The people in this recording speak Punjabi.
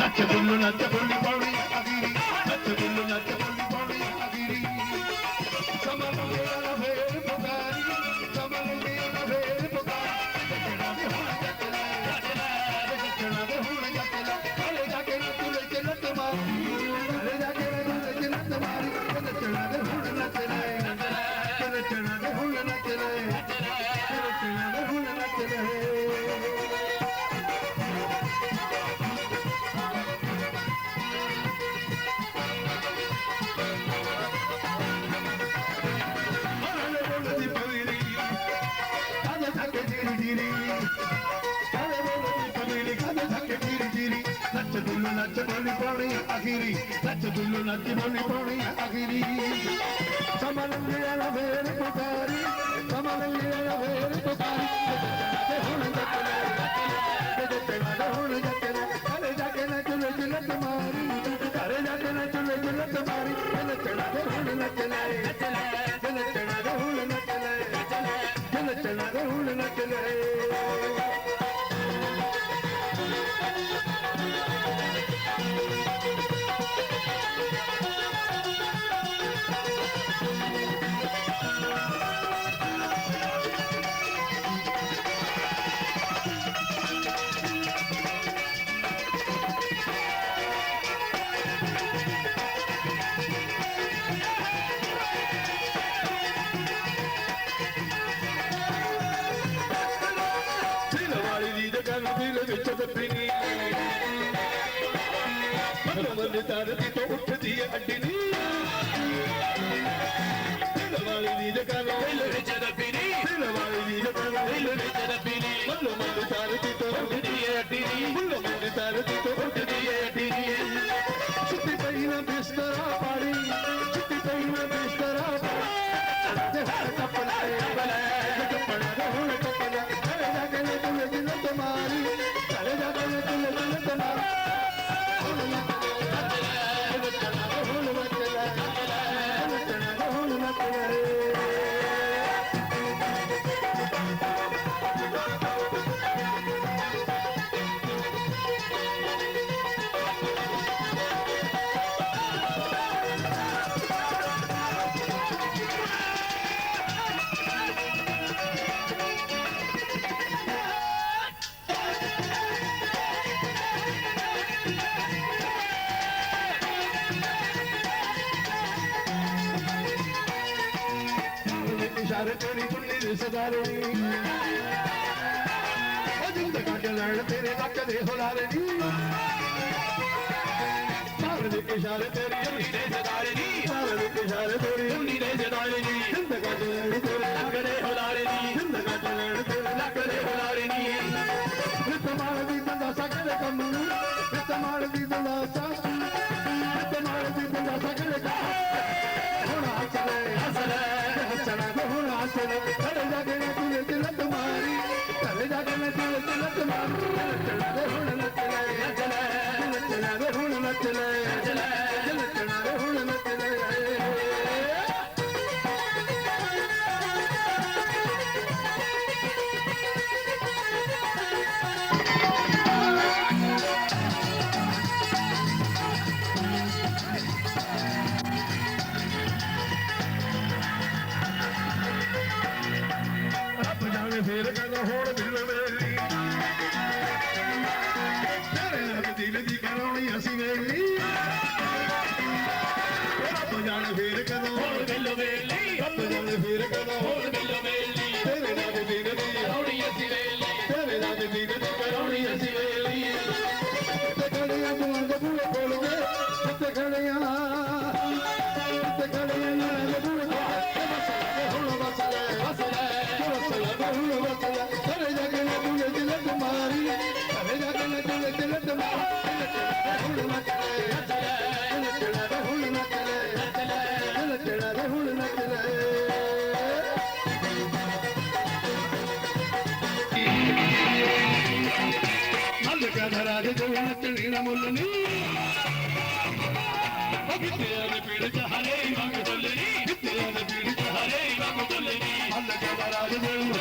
నచ్చ పుల్లు నచ్చ పుల్లి Pauri nache boni boni boni boni నమ్మని తారది తోటి అడ్డిని తినవాళి నిజ కనవాళి నిజ రపిని తినవాళి నిజ కనవాళి నిజ రపి ਧਾਰਤਣੀ ਪੁੰਨੀ ਸਦਾਰੇ ਉਹ ਜਿੰਦ ਕੱਢ ਲੈਣ ਤੇਰੇ ਨੱਕ ਦੇ ਹੁਲਾਰੇ ਨੀ ਸਾਰ ਦੇ ਇਸ਼ਾਰੇ ਤੇਰੀ ਜੁਨੀ ਦੇ ਜਦਾਰੇ ਨੀ ਸਾਰ ਦੇ ਇਸ਼ਾਰੇ ਤੇਰੀ ਜੁਨੀ ਦੇ ਜਦਾਰੇ ਨੀ ਜਿੰਦ ਕੱਢ ਲੈਣ ਤੇਰੇ ਨੱਕ ਦੇ ਹੁਲਾਰੇ tonight. ਮੈਂ ਫੇਰ ਗੱਲ ਹੁਣ ਦਿਲ ਮੇਰੀ ਤੇਰੇ ਦਿਲ ਦੀ ਕਰਾਉਣੀ ਅਸੀਂ ਵੇਲੀ ਰੱਬ ਜਾਣ ਫੇਰ ਕਦੋਂ ਹੁਣ ਦਿਲ ਲਈ ਰੱਬ ਜਾਣੇ ਫੇਰ ਕਦੋਂ ਹੁਣ ਦਿਲ ਵੇਲੀ ਤੇਰੇ ਨਾਲ ਦਿਲ ਦੀ ਕਰਾਉਣੀ ਅਸੀਂ ਵੇਲੀ ਤੇਰੇ ਨਾਲ ਦਿਲ ਦੀ ಕೆಳಗೆ ಹುಳು ನಕಲೆ ಕೆಳ ಕೆಳಗೆ ಹುಳು ನಕಲೆ మల్లకధరాజు తెలిన ముల్లని విద్యాన్ని పీడిత హరే మాకు తల్లిని విద్యాన్ని పీడిత హరే మాకు తల్లిని మల్లకధరాజు దేవుడు